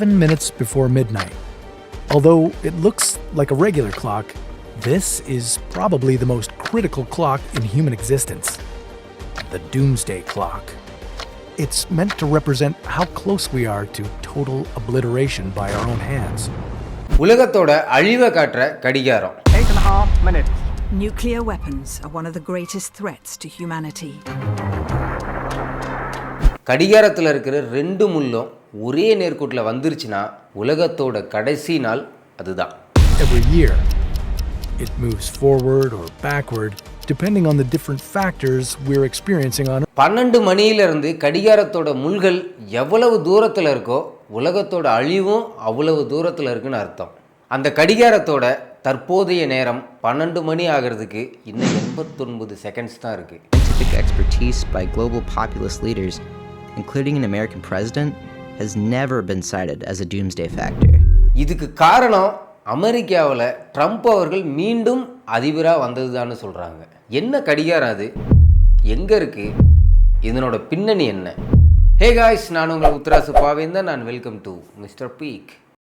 seven minutes before midnight. Although it looks like a regular clock, this is probably the most critical clock in human existence the doomsday clock. It's meant to represent how close we are to total obliteration by our own hands. உலகத்தோட அழிவை காட்டுற கடிகாரம் Eight and a half minutes. Nuclear weapons are one of the greatest threats to humanity. கடிகாரத்தில் இருக்கிற ரெண்டு முள்ளும் ஒரே நேர்கோட்டில் வந்துருச்சுன்னா உலகத்தோட கடைசி நாள் அதுதான். Every year, it moves forward or backward depending on the different factors we're experiencing on பன்னெண்டு மணியிலிருந்து கடிகாரத்தோட முள்கள் எவ்வளவு தூரத்தில் இருக்கோ உலகத்தோட அழிவும் அவ்வளவு தூரத்தில் இருக்குன்னு அர்த்தம். அந்த கடிகாரத்தோட தற்போதைய நேரம் பன்னெண்டு மணி ஆகிறதுக்கு இன்னும் எண்பத்தொன்பது செகண்ட்ஸ் தான் இருக்குது Scientific expertise by global populist leaders, including an American president, has never been cited as a doomsday factor. இதுக்கு காரணம் அமெரிக்காவில் ட்ரம்ப் அவர்கள் மீண்டும் அதிபராக வந்ததுதான்னு சொல்கிறாங்க என்ன கடிகாரம் அது? எங்கே இருக்குது இதனோட பின்னணி என்ன? ஹே காய்ஸ் நான் உங்கள் உத்தராசு பாவேந்தன் நான் வெல்கம் டு மிஸ்டர் பீக்